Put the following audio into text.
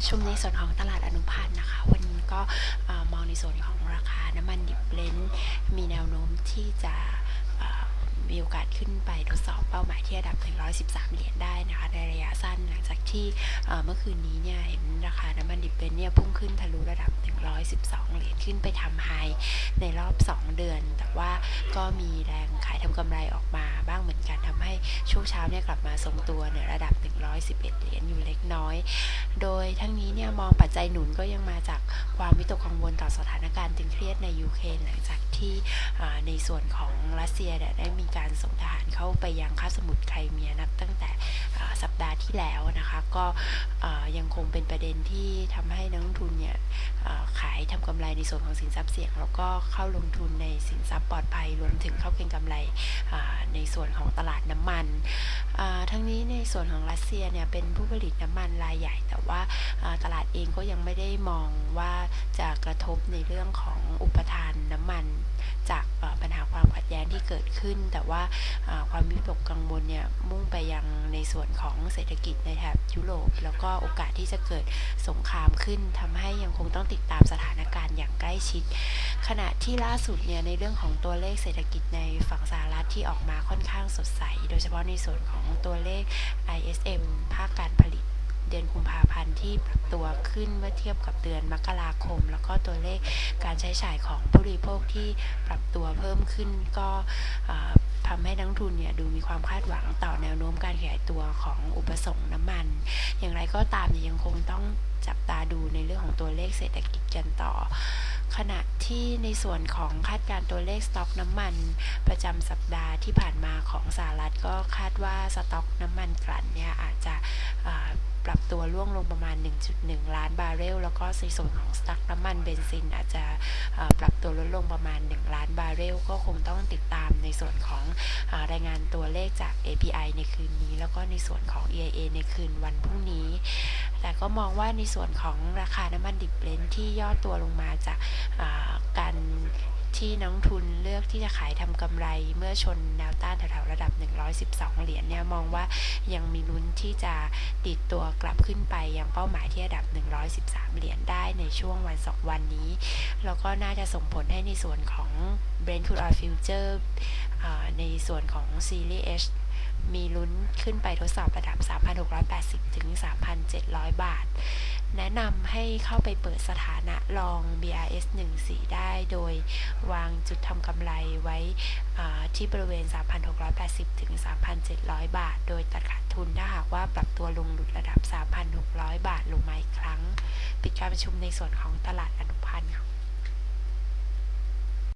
ประชุมในส่วนของตลาดอนุพันธ์นะคะ วันนี้ก็มองในส่วนของราคาน้ำมันด์มีแนวโน้มที่จะเอ่อ มีโอกาสขึ้นไปทดสอบเป้าหมายที่ระดับ 113 เหรียญได้นะคะ ในระยะสั้นหลังจากที่เมื่อคืนนี้เนี่ยเห็นราคาน้ำมันดิบเบนเนี่ยพุ่งขึ้นทะลุระดับ 112 เหรียญขึ้นไปทำไฮในรอบ 2 เดือน แต่ว่าก็มีแรงขายทำกำไรออกมาบ้างเหมือนกันทำให้ช่วงเช้าเนี่ยกลับมาทรงตัวในระดับ 111 เหรียญอยู่เล็กน้อย โดยทั้งนี้เนี่ยมองปัจจัยหนุนก็ยังมาจากความวิตกกังวลต่อสถานการณ์ รียดในยูเครนหลังจากที่ในส่วนของรัสเซียได้มีการส่งทหารเข้าไปยังคาบสมุทรไครเมียนับตั้งแต่สัปดาห์ที่แล้วนะคะก็ยังคงเป็นประเด็นที่ทำให้นักลงทุนเนี่ยขายทำกำไรในส่วนของสินทรัพย์เสี่ยง แล้วก็เข้าลงทุนในสินทรัพย์ปลอดภัยรวมถึงเข้าเก็งกำไรในส่วนของตลาดน้ำมันทั้งนี้ในส่วนของรัสเซียเนี่ยเป็นผู้ผลิตน้ำมันรายใหญ่ แต่ว่าตลาดเองก็ยังไม่ได้มองว่าจะกระ บในเรื่องของอุปทานน้ำมัน จากปัญหาความขัดแย้งที่เกิดขึ้น แต่ว่าอ่าความวิตกกังวลเนี่ยมุ่งไปยังในส่วนของเศรษฐกิจในแถบยุโรป แล้วก็โอกาสที่จะเกิดสงครามขึ้นทำให้ยังคงต้องติดตามสถานการณ์อย่างใกล้ชิด ขณะที่ล่าสุดเนี่ยในเรื่องของตัวเลขเศรษฐกิจในฝั่งสหรัฐที่ออกมาค่อนข้างสดใส โดยเฉพาะในส่วนของตัวเลข ISM ภาคการผลิต เดือนกุมภาพันธ์ที่ปรับตัวขึ้นเมื่อเทียบกับเดือนมกราคม แล้วก็ตัวเลขการใช้จ่ายของผู้บริโภคที่ปรับตัวเพิ่มขึ้นก็ทำให้นักทุนเนี่ยดูมีความคาดหวังต่อแนวโน้มการขยายตัวของอุปสงค์น้ำมัน อย่างไรก็ตามเนี่ยยังคงต้องจับตาดูในเรื่องของตัวเลขเศรษฐกิจกันต่อ ขณะที่ในส่วนของคาดการตัวเลขสต็อกน้ำมัน ประจำสัปดาห์ที่ผ่านมาของสหรัฐก็คาดว่าสต็อกน้ำมันกลั่นเนี่ยอาจจะปรับตัวร่วงลงประมาณ 1.1 ล้านบาร์เรล แล้วก็ในส่วนของสต็อกน้ำมันเบนซินอาจจะปรับตัวลดลงประมาณ 1 ล้านบาร์เรล ก็คงต้องติดตามในส่วนของอรายงานตัวเลขจาก API ในคืนนี้ แล้วก็ในส่วนของ EIA ในคืนวันพรุ่งนี้ แต่ก็มองว่าในส่วนของราคาน้ำมันดิบเบรนที่ย่อตัวลงมาจากการที่นักลงทุนเลือกที่จะขายทำกำไรเมื่อชนแนวต้านแถวๆระดับ 112 เหรียญเนี่ยมองว่ายังมีลุ้นที่จะติดตัวกลับขึ้นไปยังเป้าหมายที่ระดับ 113 เหรียญได้ในช่วงวันสองวันนี้ แล้วก็น่าจะส่งผลให้ในส่วนของ Brent crude oil future อ่าในส่วนของ Series H มีลุ้นขึ้นไปทดสอบระดับ3 1,700 บาท แนะนำให้เข้าไปเปิดสถานะลอง BRS 14ได้โดยวางจุดทำกำไรไว้ที่บริเวณ 3,680 ถึง 3,700 บาท โดยตัดขาดทุนถ้าหากว่าปรับตัวลงหลุดระดับ 3,600 บาทลงมาอีกครั้ง ปิดการประชุมในส่วนของตลาดอนุ